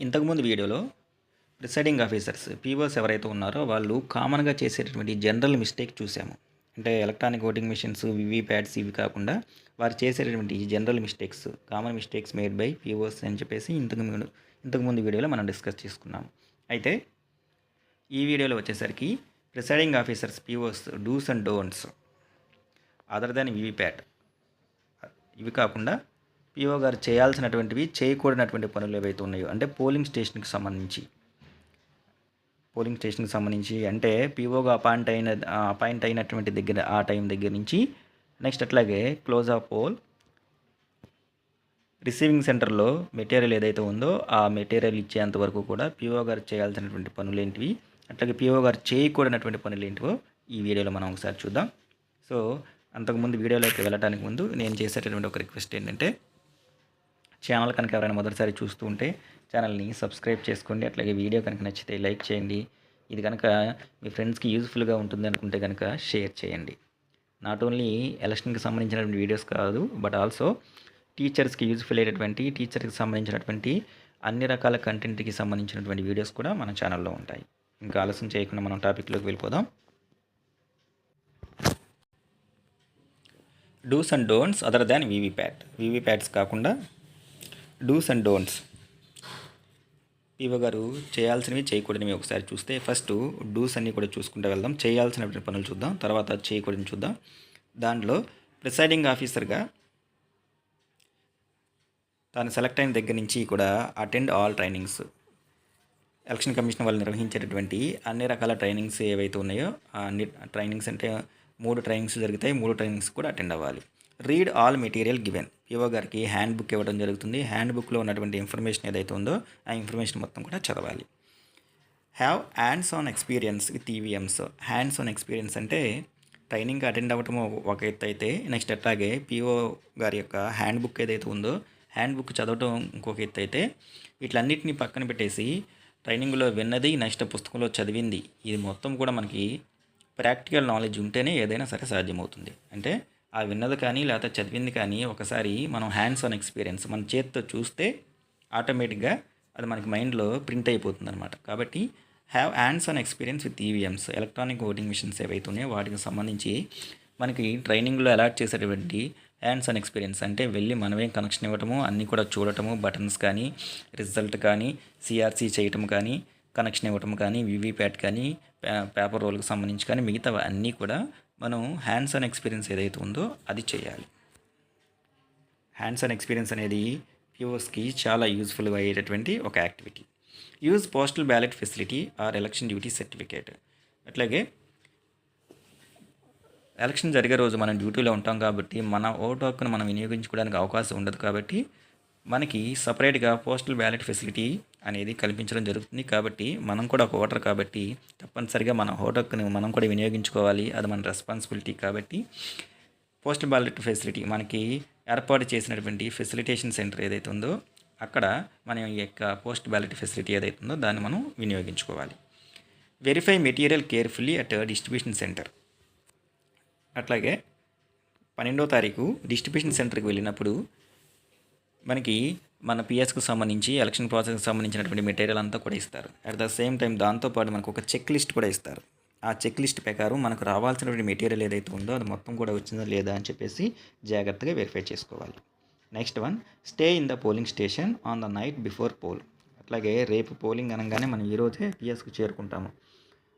ఇంతకుముందు వీడియోలో presiding officers POs ఎవరైతే ఉన్నారో వాళ్ళు కామన్గా చేసేటటువంటి జనరల్ మిస్టేక్ చూసాము. అంటే electronic voting machines VVPATs ఇవి కాకుండా వారు చేసేటటువంటి general mistakes common mistakes made by POs అని చెప్పేసి ఇంతకు ముందు ఇంతకుముందు వీడియోలో మనం డిస్కస్ చేసుకున్నాం అయితే ఈ వీడియోలో వచ్చేసరికి presiding officers POs do's and don'ts other than VVPAT ఇవి కాకుండా పిఓ గారు చేయాల్సినటువంటివి చేయకూడనటువంటి పనులు ఏవైతే ఉన్నాయో అంటే పోలింగ్ స్టేషన్కి సంబంధించి. పోలింగ్ స్టేషన్కి సంబంధించి అంటే పిఓగా అపాయింట్ అయిన అపాయింట్ అయినటువంటి దగ్గర ఆ టైం దగ్గర నుంచి నెక్స్ట్ అట్లాగే క్లోజ్ ఆఫ్ పోల్ రిసీవింగ్ సెంటర్లో మెటీరియల్ ఏదైతే ఉందో ఆ మెటీరియల్ ఇచ్చేంత వరకు కూడా పిఓ గారు చేయాల్సినటువంటి పనులు ఏంటివి అట్లాగే పిఓ గారు చేయకూడనటువంటి పనులు ఏంటివో ఈ వీడియోలో మనం ఒకసారి చూద్దాం. సో అంతకుముందు వీడియోలోకి వెళ్ళడానికి ముందు నేను చేసేటటువంటి ఒక రిక్వెస్ట్ ఏంటంటే ఛానల్ కనుక ఎవరైనా మొదటిసారి చూస్తూ ఉంటే ఛానల్ని సబ్స్క్రైబ్ చేసుకోండి. అట్లాగే వీడియో కనుక నచ్చితే లైక్ చేయండి. ఇది కనుక మీ ఫ్రెండ్స్కి యూజ్ఫుల్గా ఉంటుంది అనుకుంటే కనుక షేర్ చేయండి. నాట్ ఓన్లీ ఎలక్షన్కి సంబంధించినటువంటి వీడియోస్ కాదు బట్ ఆల్సో టీచర్స్కి యూజ్ఫుల్ అయ్యేటటువంటి టీచర్కి సంబంధించినటువంటి అన్ని రకాల కంటెంట్కి సంబంధించినటువంటి వీడియోస్ కూడా మన ఛానల్లో ఉంటాయి. ఇంకా ఆలస్యం చేయకుండా మనం టాపిక్లోకి వెళ్ళిపోదాం. Dos and don'ts other than VVPAT. VVPATs కాకుండా డూస్ అండ్ డోంట్స్. పీవో గారు చేయాల్సినవి చేయకూడనివి ఒకసారి చూస్తే ఫస్ట్ డూస్ అన్నీ కూడా చూసుకుంటూ వెళ్దాం. చేయాల్సినటువంటి పనులు చూద్దాం. తర్వాత చేయకూడని చూద్దాం. దాంట్లో ప్రిసైడింగ్ ఆఫీసర్గా తాను సెలెక్ట్ అయిన దగ్గర నుంచి కూడా attend all trainings. Election commission వాళ్ళు నిర్వహించేటటువంటి అన్ని రకాల ట్రైనింగ్స్ ఏవైతే ఉన్నాయో అన్ని ట్రైనింగ్స్ అంటే మూడు ట్రైనింగ్స్ జరుగుతాయి. మూడు ట్రైనింగ్స్ కూడా అటెండ్ అవ్వాలి. Read all material given. PO గారికి హ్యాండ్ బుక్ ఇవ్వడం జరుగుతుంది. హ్యాండ్ బుక్లో ఉన్నటువంటి ఇన్ఫర్మేషన్ ఏదైతే ఉందో ఆ ఇన్ఫర్మేషన్ మొత్తం కూడా చదవాలి. Have hands on experience with EVMs. Hands on experience అంటే ట్రైనింగ్ అటెండ్ అవ్వటం ఒక ఎత్తు అయితే నెక్స్ట్ అట్లాగే పిఓ గారి యొక్క హ్యాండ్ బుక్ ఏదైతే ఉందో హ్యాండ్ బుక్ చదవటం ఇంకొక ఎత్తు అయితే వీటిలన్నిటిని పక్కన పెట్టేసి ట్రైనింగ్లో విన్నది నెక్స్ట్ పుస్తకంలో చదివింది. ఇది మొత్తం కూడా మనకి ప్రాక్టికల్ నాలెడ్జ్ ఉంటేనే ఏదైనా సరే సాధ్యమవుతుంది. అంటే ఆ విన్నది కానీ లేకపోతే చదివింది కానీ ఒకసారి మనం హ్యాండ్స్ ఆన్ ఎక్స్పీరియన్స్ మన చేతితో చూస్తే ఆటోమేటిక్గా అది మనకి మైండ్లో ప్రింట్ అయిపోతుంది అనమాట కాబట్టి have hands on experience with EVMs electronic voting machines ఏవైతే ఉన్నాయో వాటికి సంబంధించి మనకి ట్రైనింగ్లో అలాట్ చేసేటువంటి హ్యాండ్స్ ఆన్ ఎక్స్పీరియన్స్ అంటే వెళ్ళి మనమే కనెక్షన్ ఇవ్వటము అన్నీ కూడా చూడటము బటన్స్ కానీ రిజల్ట్ కానీ సిఆర్సీ చేయటం కానీ కనెక్షన్ ఇవ్వటం కానీ వివిప్యాట్ కానీ పేపర్ రోల్కి సంబంధించి కానీ మిగతా అన్నీ కూడా మనం హ్యాండ్స్ ఆన్ ఎక్స్పీరియన్స్ ఏదైతే ఉందో అది చేయాలి. హ్యాండ్స్ ఆన్ ఎక్స్పీరియన్స్ అనేది పిఓస్కి చాలా యూజ్ఫుల్గా అయ్యేటటువంటి ఒక activity use postal ballot facility or election duty certificate అట్లాగే ఎలక్షన్ జరిగే రోజు మనం డ్యూటీలో ఉంటాం కాబట్టి మన ఓటు హక్కును మనం వినియోగించుకోవడానికి అవకాశం ఉండదు కాబట్టి మనకి సపరేట్గా పోస్టల్ బ్యాలెట్ ఫెసిలిటీ అనేది కల్పించడం జరుగుతుంది కాబట్టి మనం కూడా ఒక ఓటర్ కాబట్టి తప్పనిసరిగా మన ఓటర్ని మనం కూడా వినియోగించుకోవాలి. అది మన రెస్పాన్సిబిలిటీ కాబట్టి పోస్టల్ బ్యాలెట్ ఫెసిలిటీ మనకి ఏర్పాటు చేసినటువంటి ఫెసిలిటేషన్ సెంటర్ ఏదైతే ఉందో అక్కడ మన యొక్క పోస్ట్ బ్యాలెట్ ఫెసిలిటీ ఏదైతే ఉందో దాన్ని మనం వినియోగించుకోవాలి. Verify material carefully at distribution centre అట్లాగే పన్నెండో తారీఖు డిస్ట్రిబ్యూషన్ సెంటర్కి వెళ్ళినప్పుడు మనకి మన పిఎస్కు సంబంధించి ఎలక్షన్ ప్రాసెస్కి సంబంధించినటువంటి మెటీరియల్ అంతా కూడా ఇస్తారు. అట్ ద సేమ్ టైం దాంతోపాటు మనకు ఒక చెక్ లిస్ట్ కూడా ఇస్తారు. ఆ చెక్ లిస్ట్ ప్రకారం మనకు రావాల్సినటువంటి మెటీరియల్ ఏదైతే ఉందో అది మొత్తం కూడా వచ్చిందా లేదా అని చెప్పేసి జాగ్రత్తగా వెరిఫై చేసుకోవాలి. Next one stay in the polling station on the night before poll అట్లాగే రేపు పోలింగ్ అనగానే మనం ఈరోజే పిఎస్కు చేరుకుంటాము.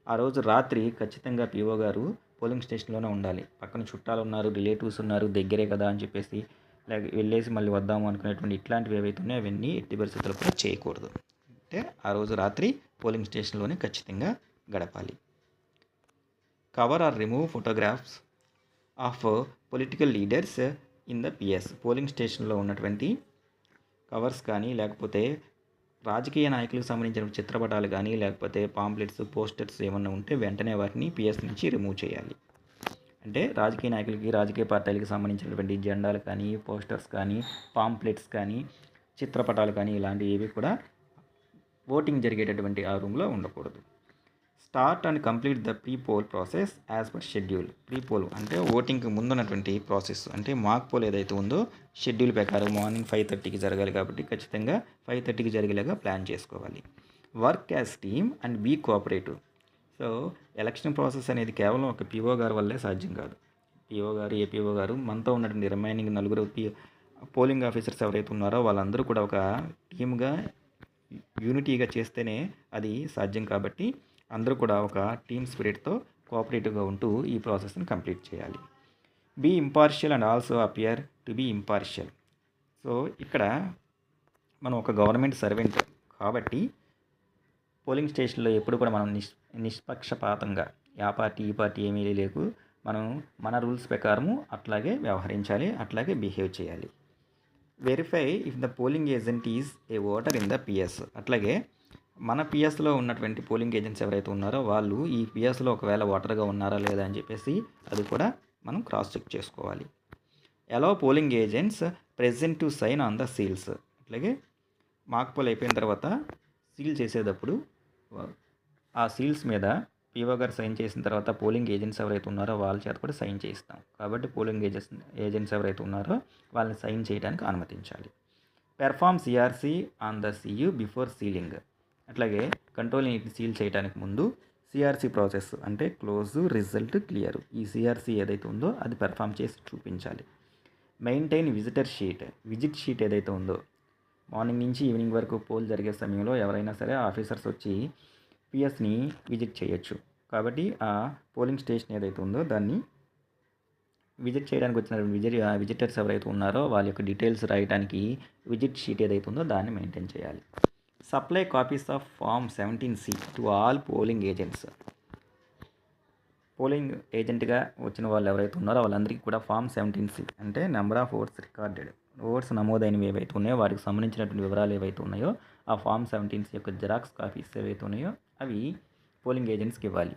ఆ రోజు రాత్రి ఖచ్చితంగా పిఓ గారు పోలింగ్ స్టేషన్లోనే ఉండాలి. పక్కన చుట్టాలు ఉన్నారు రిలేటివ్స్ ఉన్నారు దగ్గరే కదా అని చెప్పేసి వెళ్ళేసి మళ్ళీ వద్దాము అనుకునేటువంటి ఇట్లాంటివి ఏవైతే ఉన్నాయో అవన్నీ ఎట్టి పరిస్థితుల్లో కూడా చేయకూడదు. అంటే ఆ రోజు రాత్రి పోలింగ్ స్టేషన్లోనే ఖచ్చితంగా గడపాలి. Cover or remove photographs of political leaders in the PS polling స్టేషన్లో ఉన్నటువంటి కవర్స్ కానీ లేకపోతే రాజకీయ నాయకులకు సంబంధించిన చిత్రపటాలు కానీ లేకపోతే పాంప్లెట్స్ పోస్టర్స్ ఏమన్నా ఉంటే వెంటనే వాటిని పిఎస్ నుంచి రిమూవ్ చేయాలి. అంటే రాజకీయ నాయకులకి రాజకీయ పార్టీలకు సంబంధించినటువంటి జెండాలు కానీ పోస్టర్స్ కానీ పాంప్లెట్స్ కానీ చిత్రపటాలు కానీ ఇలాంటివి ఏవి కూడా ఓటింగ్ జరిగేటటువంటి ఆ రూమ్లో ఉండకూడదు. Start and complete the pre poll process as per schedule. Pre poll అంటే ఓటింగ్కి ముందున్నటువంటి ప్రాసెస్. అంటే మాక్ పోల్ ఏదైతే ఉందో షెడ్యూల్ ప్రకారం మార్నింగ్ ఫైవ్ థర్టీకి జరగాలి కాబట్టి ఖచ్చితంగా ఫైవ్ థర్టీకి జరిగేలాగా ప్లాన్ చేసుకోవాలి. Work as team and be cooperative. So election process అనేది కేవలం ఒక పిఓ గారి వల్లే సాధ్యం కాదు. పిఓ గారు ఏపీఓ గారు మనతో ఉన్నటువంటి రిమైనింగ్ నలుగురు పి పోలింగ్ ఆఫీసర్స్ ఎవరైతే ఉన్నారో వాళ్ళందరూ కూడా ఒక టీమ్గా యూనిటీగా చేస్తేనే అది సాధ్యం కాబట్టి అందరూ కూడా ఒక టీమ్ స్పిరిట్తో కోఆపరేటివ్గా ఉంటూ ఈ ప్రాసెస్ని కంప్లీట్ చేయాలి. Be impartial and also appear to be impartial. So ఇక్కడ మనం ఒక గవర్నమెంట్ సర్వెంట్ కాబట్టి పోలింగ్ స్టేషన్లో ఎప్పుడు కూడా మనం నిష్ నిష్పక్షపాతంగా. ఆ పార్టీ ఈ పార్టీ ఏమీ లేకు. మనం మన రూల్స్ ప్రకారము అట్లాగే వ్యవహరించాలి అట్లాగే బిహేవ్ చేయాలి. Verify if the polling agent is a voter in the PS అట్లాగే మన పిఎస్లో ఉన్నటువంటి పోలింగ్ ఏజెంట్స్ ఎవరైతే ఉన్నారో వాళ్ళు ఈ పిఎస్లో ఒకవేళ ఓటర్గా ఉన్నారా లేదా అని చెప్పేసి అది కూడా మనం క్రాస్ చెక్ చేసుకోవాలి. ఎలా polling agents present to sign on the seals అట్లాగే మాక్ పోల్ అయిపోయిన తర్వాత సీల్ చేసేటప్పుడు ఆ సీల్స్ మీద పీఓ గారు సైన్ చేసిన తర్వాత పోలింగ్ ఏజెంట్స్ ఎవరైతే ఉన్నారో వాళ్ళ చేత కూడా సైన్ చేయిస్తాం. కాబట్టి పోలింగ్ ఏజెంట్స్ ఏజెంట్స్ ఎవరైతే ఉన్నారో వాళ్ళని సైన్ చేయడానికి అనుమతించాలి. Perform CRC on the CU before sealing అట్లాగే కంట్రోల్ యూనిట్ని సీల్ చేయడానికి ముందు సిఆర్సీ ప్రాసెస్ అంటే క్లోజ్ రిజల్ట్ క్లియర్ ఈ సిఆర్సీ ఏదైతే ఉందో అది పెర్ఫామ్ చేసి చూపించాలి. Maintain visitor sheet visit sheet ఏదైతే ఉందో మార్నింగ్ నుంచి ఈవినింగ్ వరకు పోల్ జరిగే సమయంలో ఎవరైనా సరే ఆఫీసర్స్ వచ్చి పిఎస్ని విజిట్ చేయొచ్చు. కాబట్టి ఆ పోలింగ్ స్టేషన్ ఏదైతే ఉందో దాన్ని విజిట్ చేయడానికి వచ్చిన విజిట్ విజిటర్స్ ఎవరైతే ఉన్నారో వాళ్ళ యొక్క డీటెయిల్స్ రాయడానికి విజిట్ షీట్ ఏదైతే ఉందో దాన్ని మెయింటైన్ చేయాలి. Supply copies of form seventeen C to all polling agents polling ఏజెంట్గా వచ్చిన వాళ్ళు ఎవరైతే ఉన్నారో వాళ్ళందరికీ కూడా ఫామ్ సెవెంటీన్ సి అంటే number of votes recorded votes నమోదైనవి ఏవైతే ఉన్నాయో వాటికి సంబంధించినటువంటి వివరాలు ఏవైతే ఉన్నాయో ఆ ఫామ్ సెవెంటీన్ సి యొక్క జిరాక్స్ కాపీస్ ఏవైతే ఉన్నాయో అవి పోలింగ్ ఏజెంట్స్కి ఇవ్వాలి.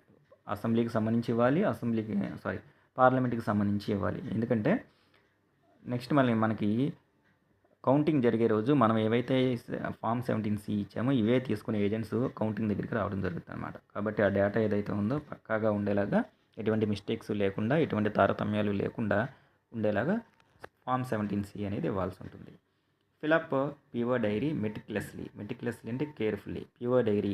అసెంబ్లీకి సంబంధించి ఇవ్వాలి అసెంబ్లీకి సారీ పార్లమెంట్కి సంబంధించి ఇవ్వాలి. ఎందుకంటే నెక్స్ట్ మళ్ళీ మనకి కౌంటింగ్ జరిగే రోజు మనం ఏవైతే ఫామ్ సెవెంటీన్ సి ఇచ్చామో ఇవే తీసుకునే ఏజెంట్స్ కౌంటింగ్ దగ్గరికి రావడం జరుగుతుంది అనమాట కాబట్టి ఆ డేటా ఏదైతే ఉందో పక్కాగా ఉండేలాగా ఎటువంటి మిస్టేక్స్ లేకుండా ఎటువంటి తారతమ్యాలు లేకుండా ఉండేలాగా ఫామ్ సెవెంటీన్ సి అనేది ఇవ్వాల్సి ఉంటుంది. Fill up PO diary meticulously meticulously అంటే కేర్ఫుల్లీ. పివో డైరీ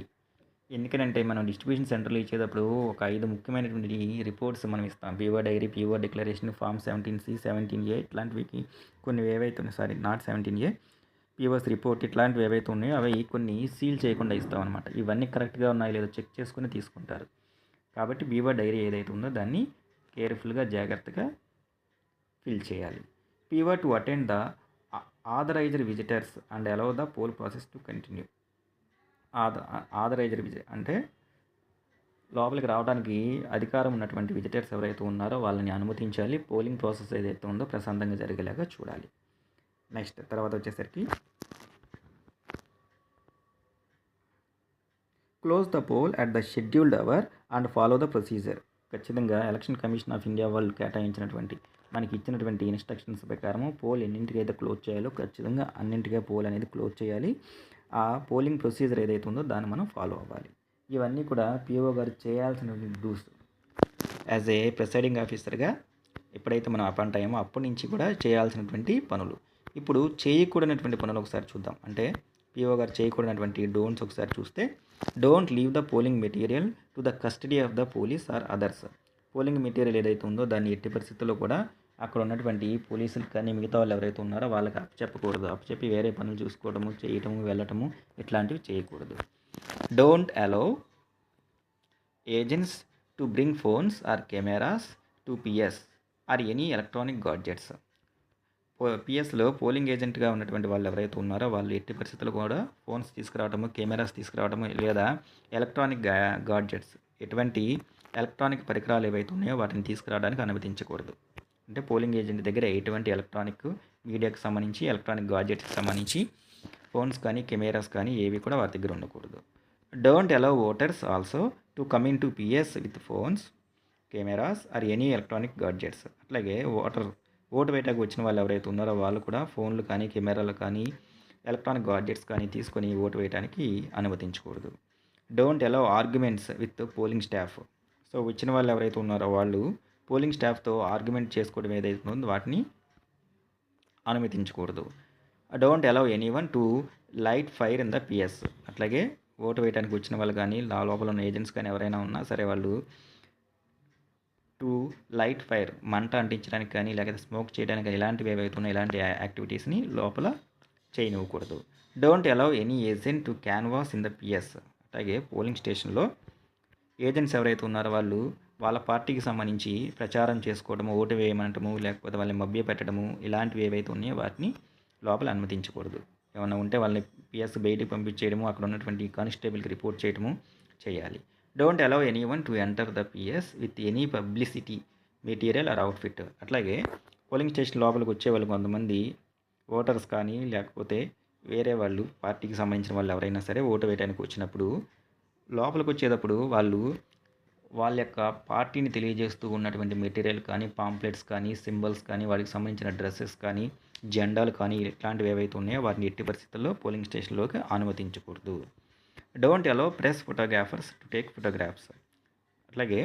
ఎందుకంటే మనం డిస్ట్రిబ్యూషన్ సెంటర్లో ఇచ్చేటప్పుడు ఒక ఐదు ముఖ్యమైనటువంటి రిపోర్ట్స్ మనం ఇస్తాం. PO diary PO declaration form seventeen C seventeen A ఇట్లాంటివి కొన్ని ఏవైతే ఉన్నాయి sorry not seventeen A POs report ఇట్లాంటివి ఏవైతే ఉన్నాయో అవి కొన్ని సీల్ చేయకుండా ఇస్తాం అనమాట ఇవన్నీ కరెక్ట్గా ఉన్నాయో లేదో చెక్ చేసుకుని తీసుకుంటారు. కాబట్టి బీవో డైరీ ఏదైతే ఉందో దాన్ని కేర్ఫుల్గా జాగ్రత్తగా ఫిల్ చేయాలి. PO to attend the authorised visitors and allow the poll process to continue ఆథ authorised విజి అంటే లోపలికి రావడానికి అధికారం ఉన్నటువంటి విజిటర్స్ ఎవరైతే ఉన్నారో వాళ్ళని అనుమతించాలి. పోలింగ్ ప్రాసెస్ ఏదైతే ఉందో ప్రశాంతంగా జరిగేలాగా చూడాలి. నెక్స్ట్ తర్వాత వచ్చేసరికి close the poll at the scheduled hour and follow the procedure. ఖచ్చితంగా ఎలక్షన్ కమిషన్ ఆఫ్ ఇండియా వాళ్ళు కేటాయించినటువంటి మనకి ఇచ్చినటువంటి ఇన్స్ట్రక్షన్స్ ప్రకారం పోల్ ఎన్నింటికి అయితే క్లోజ్ చేయాలో ఖచ్చితంగా అన్నింటికే పోల్ అనేది క్లోజ్ చేయాలి. ఆ పోలింగ్ ప్రొసీజర్ ఏదైతే ఉందో దాన్ని మనం ఫాలో అవ్వాలి. ఇవన్నీ కూడా పిఓ గారు చేయాల్సినటువంటి డూస్ యాజ్ ఏ ప్రిసైడింగ్ ఆఫీసర్గా ఎప్పుడైతే మనం అపాయింట్ అయ్యామో అప్పటి నుంచి కూడా చేయాల్సినటువంటి పనులు. ఇప్పుడు చేయకూడనటువంటి పనులు ఒకసారి చూద్దాం. అంటే పిఓ గారు చేయకూడనటువంటి డోంట్స్ ఒకసారి చూస్తే don't leave the polling material to the custody of the police or others polling material ఏదైతే ఉందో దాన్ని ఎట్టి పరిస్థితుల్లో కూడా అక్కడ ఉన్నటువంటి పోలీసులు కానీ మిగతా వాళ్ళు ఎవరైతే ఉన్నారో వాళ్ళకి అప్పచెప్పకూడదు. అప్పచెప్పి వేరే పనులు చూసుకోవడము చేయటము వెళ్ళటము ఇట్లాంటివి చేయకూడదు. Don't allow agents to bring phones or cameras to PS or any electronic gadgets పిఎస్లో polling ఏజెంట్గా ఉన్నటువంటి వాళ్ళు ఎవరైతే ఉన్నారో వాళ్ళు ఎట్టి పరిస్థితులు కూడా ఫోన్స్ తీసుకురావడము కెమెరాస్ తీసుకురావడము లేదా ఎలక్ట్రానిక్గా గాడ్జెట్స్ ఎటువంటి ఎలక్ట్రానిక్ పరికరాలు ఏవైతే ఉన్నాయో వాటిని తీసుకురావడానికి అనుమతించకూడదు. అంటే పోలింగ్ ఏజెంట్ దగ్గర ఎటువంటి ఎలక్ట్రానిక్ మీడియాకు సంబంధించి ఎలక్ట్రానిక్ గాడ్జెట్స్కి సంబంధించి ఫోన్స్ కానీ కెమెరాస్ కానీ ఏవి కూడా వారి దగ్గర ఉండకూడదు. Don't allow voters also to come into PS with phones cameras or any electronic gadgets. అట్లాగే ఓటర్ ఓటు వేయటానికి వచ్చిన వాళ్ళు ఎవరైతే ఉన్నారో వాళ్ళు కూడా ఫోన్లు కానీ కెమెరాలు కానీ ఎలక్ట్రానిక్ గాడ్జెట్స్ కానీ తీసుకొని ఓటు వేయడానికి అనుమతించకూడదు. Don't allow arguments with polling staff. So వచ్చిన వాళ్ళు ఎవరైతే ఉన్నారో వాళ్ళు పోలింగ్ స్టాఫ్తో ఆర్గ్యుమెంట్ చేసుకోవడం ఏదైతే ఉందో వాటిని అనుమతించకూడదు. Don't allow anyone to light fire in the PS అట్లాగే ఓటు వేయడానికి వచ్చిన వాళ్ళు కానీ లా లోపల ఉన్న ఏజెంట్స్ కానీ ఎవరైనా ఉన్నా సరే వాళ్ళు టు లైట్ ఫైర్ మంట అంటించడానికి కానీ లేకపోతే స్మోక్ చేయడానికి కానీ ఇలాంటివి ఏవైతే ఉన్నాయో ఇలాంటి యాక్టివిటీస్ని లోపల చేయనివ్వకూడదు. Don't allow any agent to canvass in the PS అలాగే పోలింగ్ స్టేషన్లో ఏజెంట్స్ ఎవరైతే ఉన్నారో వాళ్ళు వాళ్ళ పార్టీకి సంబంధించి ప్రచారం చేసుకోవడము ఓటు వేయమనటము లేకపోతే వాళ్ళని మభ్య పెట్టడము ఇలాంటివి ఏవైతే ఉన్నాయో వాటిని లోపల అనుమతించకూడదు. ఏమైనా ఉంటే వాళ్ళని పిఎస్ బయటికి పంపించేయడము అక్కడ ఉన్నటువంటి కానిస్టేబుల్కి రిపోర్ట్ చేయడము చేయాలి. Don't allow anyone to enter the PS with any publicity material or outfit అట్లాగే పోలింగ్ స్టేషన్ లోపలికి వచ్చే వాళ్ళు కొంతమంది ఓటర్స్ కానీ లేకపోతే వేరే వాళ్ళు పార్టీకి సంబంధించిన వాళ్ళు ఎవరైనా సరే ఓటు వేయడానికి వచ్చినప్పుడు లోపలికి వచ్చేటప్పుడు వాళ్ళు వాళ్ళ యొక్క పార్టీని తెలియజేస్తూ ఉన్నటువంటి మెటీరియల్ కానీ పాంప్లెట్స్ కానీ సింబల్స్ కానీ వాటికి సంబంధించిన డ్రెస్సెస్ కానీ జెండాలు కానీ ఇట్లాంటివి ఏవైతే ఉన్నాయో వాటిని ఎట్టి పరిస్థితుల్లో పోలింగ్ స్టేషన్లోకి అనుమతించకూడదు. Don't allow press photographers to take photographs అట్లాగే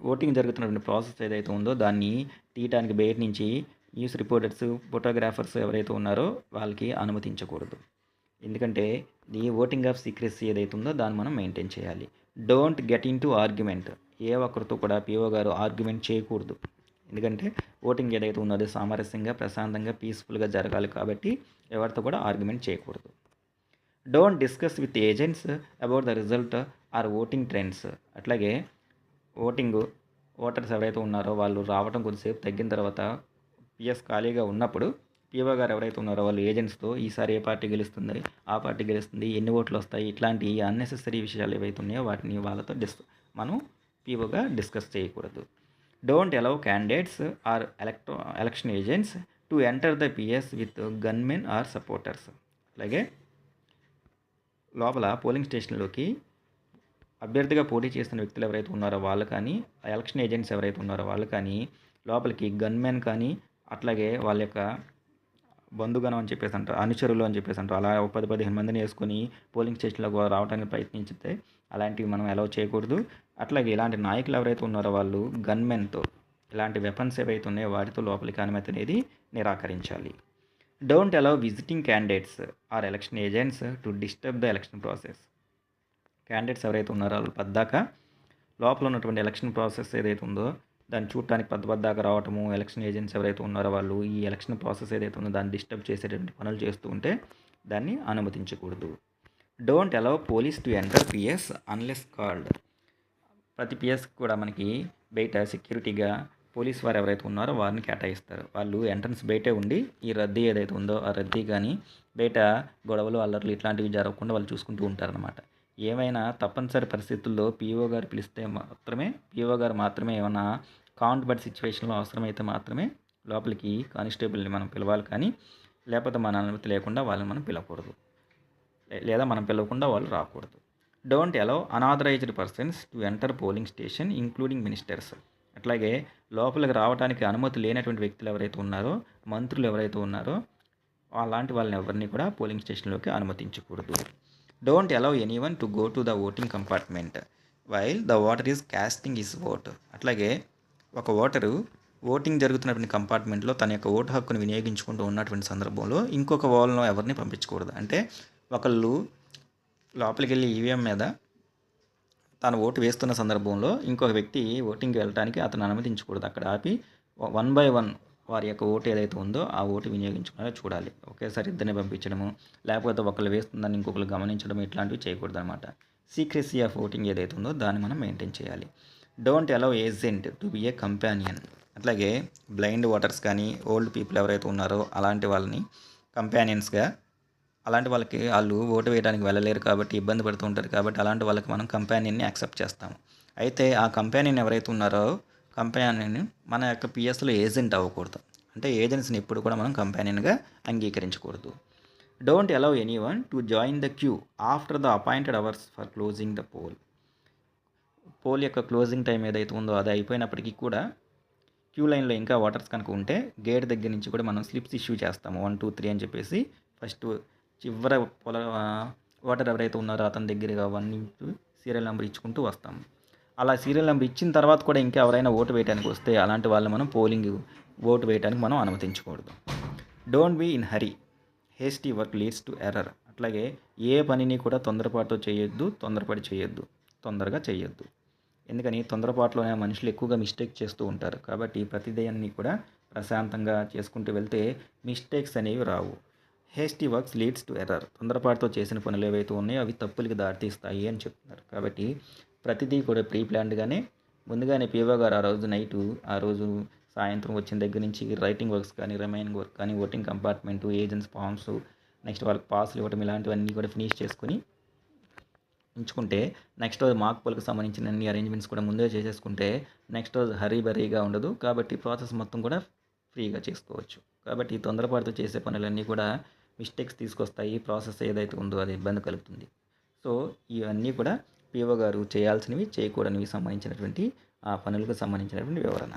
ఓటింగ్ జరుగుతున్నటువంటి ప్రాసెస్ ఏదైతే ఉందో దాన్ని తీయటానికి బయట నుంచి న్యూస్ రిపోర్టర్స్ ఫోటోగ్రాఫర్స్ ఎవరైతే ఉన్నారో వాళ్ళకి అనుమతించకూడదు. ఎందుకంటే ఈ ఓటింగ్ ఆఫ్ సీక్రెసీ ఏదైతే ఉందో దాన్ని మనం మెయింటైన్ చేయాలి. Don't get into argument. ఏ ఒక్కరితో కూడా పిఓ గారు ఆర్గ్యుమెంట్ చేయకూడదు. ఎందుకంటే ఓటింగ్ ఏదైతే ఉందో అది సామరస్యంగా ప్రశాంతంగా పీస్ఫుల్గా జరగాలి కాబట్టి ఎవరితో కూడా ఆర్గ్యుమెంట్ చేయకూడదు. Don't discuss with agents about the result or voting trends. అట్లాగే ఓటింగ్ ఓటర్స్ ఎవరైతే ఉన్నారో వాళ్ళు రావడం కొద్దిసేపు తగ్గిన తర్వాత పిఎస్ ఖాళీగా ఉన్నప్పుడు పీవో గారు ఎవరైతే ఉన్నారో వాళ్ళు ఏజెంట్స్తో ఈసారి ఏ పార్టీ గెలుస్తుంది ఆ పార్టీ గెలుస్తుంది ఎన్ని ఓట్లు వస్తాయి ఇట్లాంటి అన్నెసెసరీ విషయాలు ఏవైతే ఉన్నాయో వాటిని వాళ్ళతో డిస్ మనం పిఓగా డిస్కస్ చేయకూడదు. Don't allow candidates or electro election agents to enter the PS with gunmen or supporters. అలాగే లోపల పోలింగ్ స్టేషన్లోకి అభ్యర్థిగా పోటీ చేస్తున్న వ్యక్తులు ఎవరైతే ఉన్నారో వాళ్ళు కానీ ఎలక్షన్ ఏజెంట్స్ ఎవరైతే ఉన్నారో వాళ్ళు కానీ లోపలికి గన్మెన్ కానీ అట్లాగే వాళ్ళ యొక్క బంధుగణం అని చెప్పేసి అంటారు అనుచరులు అని చెప్పేసి అంటారు అలా ఒక పది పదిహేను మందిని వేసుకొని పోలింగ్ స్టేషన్లోకి రావడానికి ప్రయత్నించితే అలాంటివి మనం అలౌ చేయకూడదు. అట్లాగే ఇలాంటి నాయకులు ఎవరైతే ఉన్నారో వాళ్ళు గన్మెన్తో ఇలాంటి వెపన్స్ ఏవైతే ఉన్నాయో వాటితో లోపలికి అనుమతి అనేది నిరాకరించాలి. Don't allow visiting candidates or election agents to disturb the election process candidates ఎవరైతే ఉన్నారో వాళ్ళు పద్దాక లోపల ఉన్నటువంటి ఎలక్షన్ ప్రాసెస్ ఏదైతే ఉందో దాన్ని చూడటానికి పెద్ద పెద్దాక రావటము ఎలక్షన్ ఏజెంట్స్ ఎవరైతే ఉన్నారో వాళ్ళు ఈ ఎలక్షన్ ప్రాసెస్ ఏదైతే ఉందో దాన్ని డిస్టర్బ్ చేసేటువంటి పనులు చేస్తూ ఉంటే దాన్ని అనుమతించకూడదు. Don't allow police to enter PS unless called ప్రతి పిఎస్ కూడా మనకి బయట సెక్యూరిటీగా పోలీస్ వారు ఎవరైతే ఉన్నారో వారిని కేటాయిస్తారు. వాళ్ళు ఎంట్రన్స్ బయటే ఉండి ఈ రద్దీ ఏదైతే ఉందో ఆ రద్దీ కానీ బయట గొడవలు అల్లర్లు ఇట్లాంటివి జరగకుండా వాళ్ళు చూసుకుంటూ ఉంటారనమాట ఏమైనా తప్పనిసరి పరిస్థితుల్లో పీఓ గారు పిలిస్తే మాత్రమే పీఓ గారు మాత్రమే ఏమైనా కాంట్ బట్ సిచ్యువేషన్లో అవసరమైతే మాత్రమే లోపలికి కానిస్టేబుల్ని మనం పిలవాలి కానీ లేకపోతే మన అనుమతి లేకుండా వాళ్ళని మనం పిలవకూడదు. లేదా మనం పిలవకుండా వాళ్ళు రాకూడదు. Don't allow unauthorised persons to enter polling station including ministers అట్లాగే లోపలికి రావడానికి అనుమతి లేనటువంటి వ్యక్తులు ఎవరైతే ఉన్నారో మంత్రులు ఎవరైతే ఉన్నారో అలాంటి వాళ్ళని ఎవరిని కూడా పోలింగ్ స్టేషన్లోకి అనుమతించకూడదు. Don't allow anyone to go to the voting compartment while the voter is casting his vote అట్లాగే ఒక ఓటరు ఓటింగ్ జరుగుతున్నటువంటి కంపార్ట్మెంట్లో తన యొక్క ఓటు హక్కును వినియోగించుకుంటూ ఉన్నటువంటి సందర్భంలో ఇంకొక వాళ్ళను ఎవరిని పంపించకూడదు. అంటే ఒకళ్ళు లోపలికి వెళ్ళి ఈవీఎం మీద తాను ఓటు వేస్తున్న సందర్భంలో ఇంకొక వ్యక్తి ఓటింగ్కి వెళ్ళడానికి అతను అనుమతించకూడదు. అక్కడ ఆపి వన్ బై వన్ వారి యొక్క ఓటు ఏదైతే ఉందో ఆ ఓటు వినియోగించుకునే చూడాలి. ఒకేసారి ఇద్దరిని పంపించడము లేకపోతే ఒకళ్ళు వేస్తుందని ఇంకొకరు గమనించడం ఇట్లాంటివి చేయకూడదు అనమాట సీక్రెసీ ఆఫ్ ఓటింగ్ ఏదైతే ఉందో దాన్ని మనం మెయింటైన్ చేయాలి. Don't allow agent to be a companion అట్లాగే బ్లైండ్ ఓటర్స్ కానీ ఓల్డ్ పీపుల్ ఎవరైతే ఉన్నారో అలాంటి వాళ్ళని కంపానియన్స్గా అలాంటి వాళ్ళకి వాళ్ళు ఓటు వేయడానికి వెళ్ళలేరు కాబట్టి ఇబ్బంది పడుతూ ఉంటారు కాబట్టి అలాంటి వాళ్ళకి మనం కంపానియన్ని యాక్సెప్ట్ చేస్తాము. అయితే ఆ కంపానియన్ ఎవరైతే ఉన్నారో కంపెనీని మన యొక్క పిఎస్లో ఏజెంట్ అవ్వకూడదు. అంటే ఏజెంట్స్ని ఎప్పుడు కూడా మనం కంపెనీగా అంగీకరించకూడదు. Don't allow anyone to join the queue after the appointed hours for closing the poll poll యొక్క క్లోజింగ్ టైం ఏదైతే ఉందో అది అయిపోయినప్పటికీ కూడా క్యూ లైన్లో ఇంకా వాటర్స్ కనుక ఉంటే గేట్ దగ్గర నుంచి కూడా మనం స్లిప్స్ ఇష్యూ చేస్తాము. వన్ టూ త్రీ అని చెప్పేసి ఫస్ట్ చివర పొల ఓటర్ ఎవరైతే ఉన్నారో అతని దగ్గరగా వన్ సీరియల్ నెంబర్ ఇచ్చుకుంటూ వస్తాం అలా సీరియల్ నెంబర్ ఇచ్చిన తర్వాత కూడా ఇంకా ఎవరైనా ఓటు వేయడానికి వస్తే అలాంటి వాళ్ళని మనం పోలింగ్ ఓటు వేయడానికి మనం అనుమతించకూడదు. Don't be in hurry hasty work leads to error అట్లాగే ఏ పనిని కూడా తొందరపాటుతో చేయొద్దు తొందరపడి చేయొద్దు తొందరగా చేయొద్దు. ఎందుకని? తొందరపాటులోనే మనుషులు ఎక్కువగా మిస్టేక్ చేస్తూ ఉంటారు. కాబట్టి ప్రతిదయాన్ని కూడా ప్రశాంతంగా చేసుకుంటూ వెళ్తే మిస్టేక్స్ అనేవి రావు. Hasty works leads to error తొందరపాటుతో చేసిన పనులు ఏవైతే ఉన్నాయో అవి తప్పులకి దారితీస్తాయి అని చెప్తున్నారు. కాబట్టి ప్రతిదీ కూడా ప్రీ ప్లాన్డ్గానే ముందుగానే పీఓ గారు ఆ రోజు నైటు ఆ రోజు సాయంత్రం వచ్చిన దగ్గర నుంచి రైటింగ్ వర్క్స్ కానీ రిమైనింగ్ వర్క్ కానీ voting compartment agents forms next వాళ్ళకి పాస్లు ఇవ్వడం ఇలాంటివన్నీ కూడా ఫినిష్ చేసుకొని ఉంచుకుంటే నెక్స్ట్ రోజు మాక్ పోల్కి సంబంధించిన అన్ని అరేంజ్మెంట్స్ కూడా ముందే చేసేసుకుంటే నెక్స్ట్ రోజు హరీ బరీగా ఉండదు. కాబట్టి ప్రాసెస్ మొత్తం కూడా ఫ్రీగా చేసుకోవచ్చు. కాబట్టి ఈ తొందరపాటుతో చేసే పనులన్నీ కూడా మిస్టేక్స్ తీసుకొస్తాయి. ప్రాసెస్ ఏదైతే ఉందో అది ఇబ్బంది కలుగుతుంది. సో ఇవన్నీ కూడా పీఓ గారు చేయాల్సినవి చేయకూడనివి సంబంధించినటువంటి ఆ పనులకు సంబంధించినటువంటి వివరణ.